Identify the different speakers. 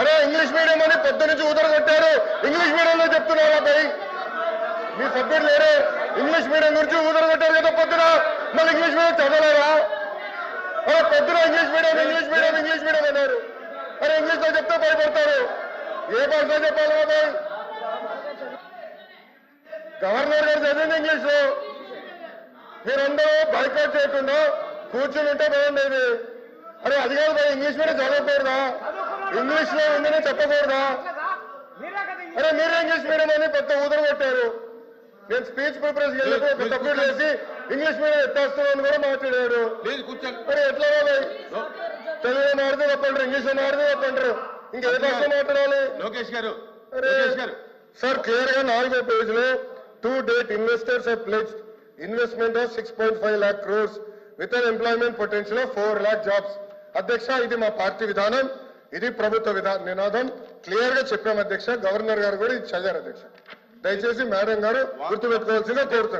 Speaker 1: అరే English medium అని పెద్ద నుంచి ఊదర కొట్టారు. ఇంగ్లీష్ మీడియంలో చెప్తున్నారా భయ్ మీ సభ్యులు లేరే. ఇంగ్లీష్ మీడియం గురించి ఊదర కొట్టారు కదా పొద్దున. మళ్ళీ ఇంగ్లీష్ మీడియం చదవలేరా అరే పొద్దున English medium English medium English medium అన్నారు. అరే ఇంగ్లీష్లో చెప్తే భయపడతారు. ఏ భాషలో చెప్పాలి బాబాయ్ గవర్నర్ గారు చదివింది ఇంగ్లీష్. లో మీరందరూ బైకౌట్ చేయకుండా కూర్చుని ఉంటే బాగుండేది అరే అది కాదు ఇంగ్లీష్ మీడియం చదవకూడదా ఇంగ్లీష్లో ఉందని చెప్పకూడదా? అరే మీరు ఇంగ్లీష్ మీడియం అని పెద్ద ఊదర కొట్టారు? నేను స్పీచ్ ప్రిపరేషన్ వెళ్ళినప్పుడు ఒక సబ్జెక్ట్ వేసి ఇంగ్లీష్ మీడియం ఎత్తేస్తున్నాను కూడా మాట్లాడారు. మరి ఎట్లా బాబాయ్ తెలుగులో మాడితే తప్పంటారు ఇంగ్లీష్లో తప్పంటారు ఇంకా ఏ భాష మాట్లాడాలి?
Speaker 2: లోకేష్ గారు
Speaker 1: సార్ క్లియర్గా నాలుగో పేజ్లో to date investors have pledge investment of six point five lakh crores with an employment potential of four lakh jobs అధ్యక్ష ఇది మా పార్టీ విధానం. ఇది ప్రభుత్వ విధా నినాదం. క్లియర్గా చెప్పాము అధ్యక్ష గవర్నర్ గారు కూడా ఇది చదివారు అధ్యక్ష. దయచేసి మేడం గారు గుర్తుపెట్టుకోవాల్సిందిగా కోరుతున్నాను